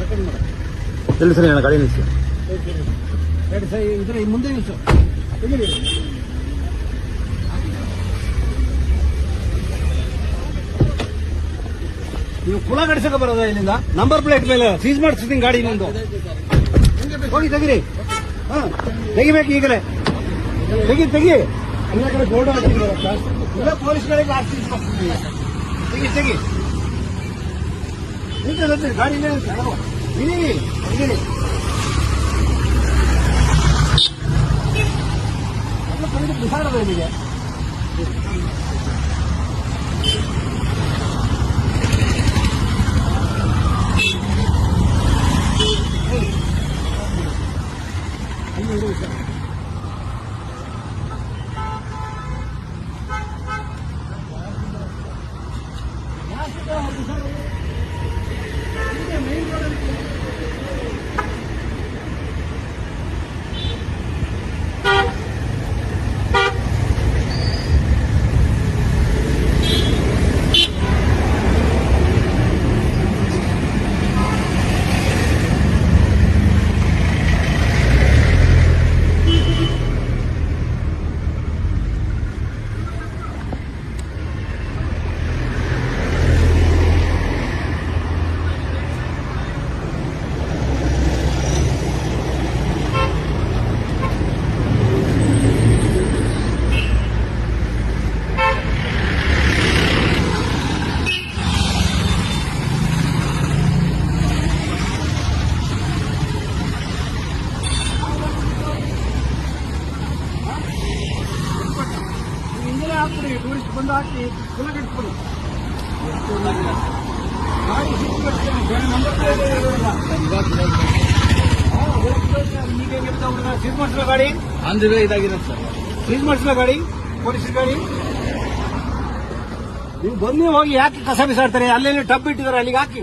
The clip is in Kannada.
ರೆಕಾರ್ಡ್ ಮಾಡ ಎಲ್ಲಿ ಸರಿ ಅಣ್ಣ ಗಾಡಿ ನಿಲ್ಲಿಸಿ ಎರಡು ಸೈ ಇದ್ರ ಮುಂದೆ ನಿಲ್ಸು. ತೆಗೀರಿ. ನೀವು ಕುಲ ಗಡಿಸಕ ಬರೋದ ಇಲ್ಲಿಂದ? ನಂಬರ್ ಪ್ಲೇಟ್ ಮೇಲೆ ಸೀಸ್ ಮಾಡಿಸ್ತೀನಿ ಗಾಡಿ ನಿಂದು. ಹೋಗಿ ತೆಗಿರಿ. ಹಾ ತೆಗಿಬೇಕು ಈಗಲೇ. ತೆಗಿ ತೆಗಿ. ಎಲ್ಲ ಕಡೆ ಬೋರ್ಡ್ ಹಾಕಿದ್ರಲ್ಲ ಇಲ್ಲ ಪೊಲೀಸ್ಗಳಿಗೆ ಹಾಕ್ತೀನಿ ತೆಗಿ ತೆಗಿ. ನಿಂತು ನಿಂತು, ಗಾಡಿ ಇಲ್ಲೇ ನಿಲ್ಸು. ತಗೋ. ಇಳೀರಿ ಇಳೀರಿ ಎಲ್ಲ ಕಡೆಗೆ மெயின் ரோடு இருக்கு ಹಾಕ್ಬಿಡಿ ಟೂರಿಸ್ಟ್ ಬಂದು ಹಾಕಿ ಕುಲಗಿಟ್ಬಿಡಿ ಈಗ ಗಾಡಿ? ಸರ್. ಗಾಡಿ? ಪೊಲೀಸ್ ನೀವು ಬಂದು ಹೋಗಿ ಯಾಕೆ ಕಸ ಬಿಸಾಡ್ತಾರೆ? ಅಲ್ಲೇನು ಟಬ್ ಇಟ್ಟಿದ್ದಾರೆ ಅಲ್ಲಿಗೆ ಹಾಕಿ.